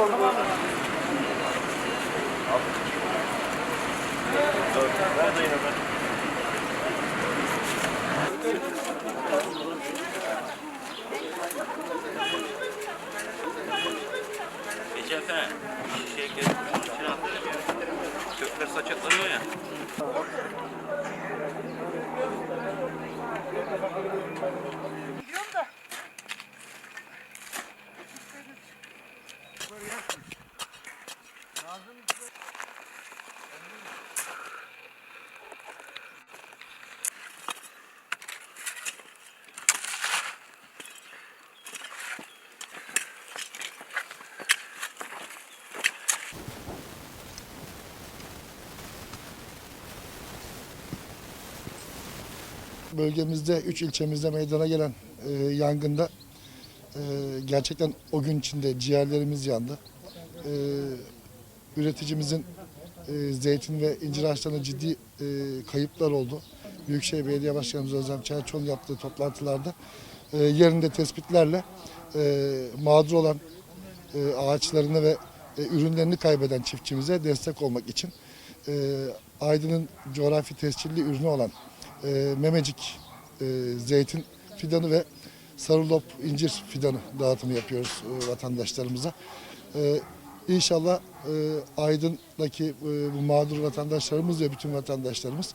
Ece Efe, şişeye gelip içine attı. Kökler saçaklanıyor ya. Bölgemizde 3 ilçemizde meydana gelen e, yangında e, gerçekten o gün içinde ciğerlerimiz yandı. E, üreticimizin e, zeytin ve incir ağaçlarına ciddi e, kayıplar oldu. Büyükşehir Belediye Başkanımız Özlem Çerçoğlu'nun yaptığı toplantılarda e, yerinde tespitlerle e, mağdur olan e, ağaçlarını ve e, ürünlerini kaybeden çiftçimize destek olmak için e, Aydın'ın coğrafi tescilli ürünü olan e, memecik e, zeytin fidanı ve sarılop incir fidanı dağıtımı yapıyoruz e, vatandaşlarımıza. E, İnşallah e, Aydın'daki e, bu mağdur vatandaşlarımız ve bütün vatandaşlarımız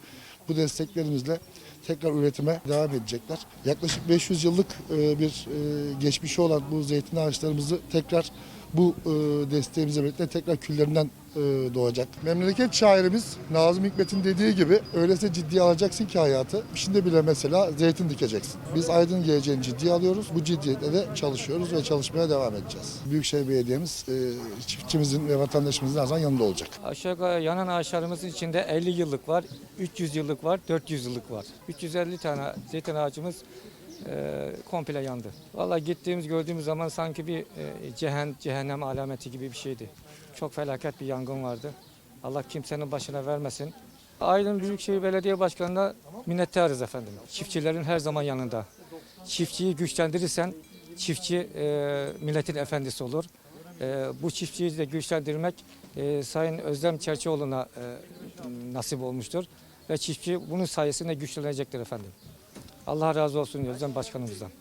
bu desteklerimizle tekrar üretime devam edecekler. Yaklaşık 500 yıllık e, bir e, geçmişi olan bu zeytin ağaçlarımızı tekrar bu e, desteğimizle birlikte tekrar küllerinden e, doğacak. Memleket şairimiz Nazım Hikmet'in dediği gibi öylese ciddiye alacaksın ki hayatı. Şimdi bile mesela zeytin dikeceksin. Biz Aydın geleceğini ciddiye alıyoruz. Bu ciddiyetle de çalışıyoruz ve çalışmaya devam edeceğiz. Büyükşehir Belediye'miz e, çiftçimizin ve vatandaşımızın her zaman yanında olacak. Aşağı yanan ağaçlarımızın içinde 50 yıllık var, 300 yıllık var, 400 yıllık var. 350 tane zeytin ağacımız e, komple yandı. Vallahi gittiğimiz gördüğümüz zaman sanki bir e, cehen, cehennem alameti gibi bir şeydi. Çok felaket bir yangın vardı. Allah kimsenin başına vermesin. Aydın Büyükşehir Belediye Başkanı'na minnettarız efendim. Çiftçilerin her zaman yanında. Çiftçiyi güçlendirirsen çiftçi e, milletin efendisi olur. E, bu çiftçiyi de güçlendirmek e, Sayın Özlem Çerçioğlu'na e, nasip olmuştur. Ve çiftçi bunun sayesinde güçlenecektir efendim. Allah razı olsun Özlem Başkanımızdan.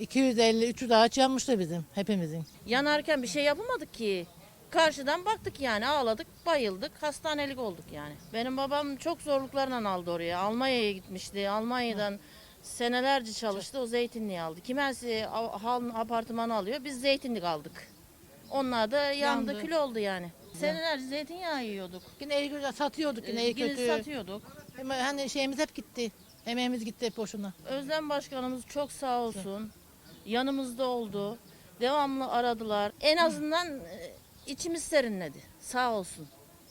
250-300 ağaç yanmıştı bizim hepimizin. Yanarken bir şey yapamadık ki. Karşıdan baktık yani ağladık, bayıldık, hastanelik olduk yani. Benim babam çok zorluklarla aldı oraya. Almanya'ya gitmişti. Almanya'dan senelerce çalıştı. O zeytinliği aldı. Kimisi halın apartmanı alıyor. Biz zeytinlik aldık. Onlar da yandı, Yandı. kül oldu yani. Senelerce zeytinyağı yiyorduk. Yine güzel satıyorduk yine iyi Yine kötü. satıyorduk. Ama hani şeyimiz hep gitti. Emeğimiz gitti hep boşuna. Özlem Başkanımız çok sağ olsun. Yanımızda oldu. Devamlı aradılar. En azından e, içimiz serinledi. Sağ olsun.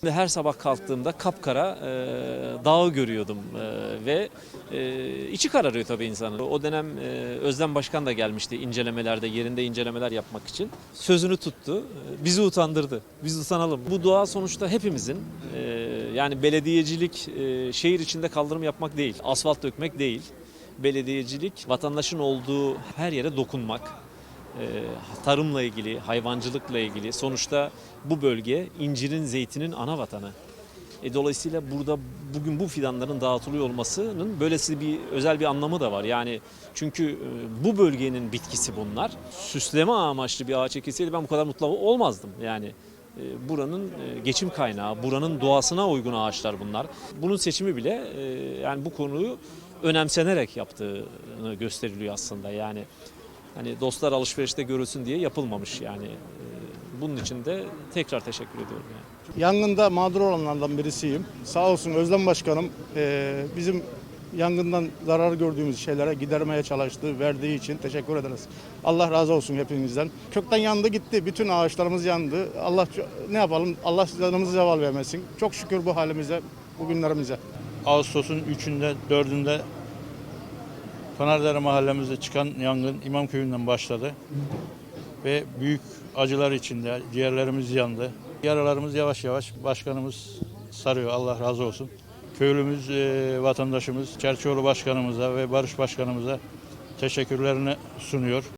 Her sabah kalktığımda kapkara e, dağı görüyordum e, ve e, içi kararıyor tabii insanın. O dönem e, Özlem Başkan da gelmişti incelemelerde, yerinde incelemeler yapmak için. Sözünü tuttu, e, bizi utandırdı. Biz utanalım. Bu doğa sonuçta hepimizin. E, yani belediyecilik e, şehir içinde kaldırım yapmak değil, asfalt dökmek değil. Belediyecilik vatandaşın olduğu her yere dokunmak. E, tarımla ilgili, hayvancılıkla ilgili. Sonuçta bu bölge incirin, zeytinin ana vatanı. E, dolayısıyla burada bugün bu fidanların dağıtılıyor olmasının böylesi bir özel bir anlamı da var. Yani çünkü e, bu bölgenin bitkisi bunlar. Süsleme amaçlı bir ağaç ekilseydi ben bu kadar mutlu olmazdım. Yani e, buranın geçim kaynağı, buranın doğasına uygun ağaçlar bunlar. Bunun seçimi bile yani bu konuyu önemsenerek yaptığını gösteriliyor aslında. Yani hani dostlar alışverişte görülsün diye yapılmamış yani. E, Bunun için de tekrar teşekkür ediyorum yani. Yangında mağdur olanlardan birisiyim. Sağ olsun Özlem Başkanım eee, bizim yangından zarar gördüğümüz şeylere gidermeye çalıştı, verdiği için teşekkür ederiz. Allah razı olsun hepinizden. Kökten yandı gitti, bütün ağaçlarımız yandı. Allah ne yapalım, Allah canımızı zeval vermesin. Çok şükür bu halimize, bugünlerimize. Ağustos'un 3'ünde 4'ünde Pınardere mahallemizde çıkan yangın İmamköy'ünden başladı. Ve büyük acılar içinde ciğerlerimiz yandı. Yaralarımız yavaş yavaş başkanımız sarıyor Allah razı olsun. Köylümüz, e, vatandaşımız Çerçoğlu Başkanımıza ve Barış Başkanımıza teşekkürlerini sunuyor.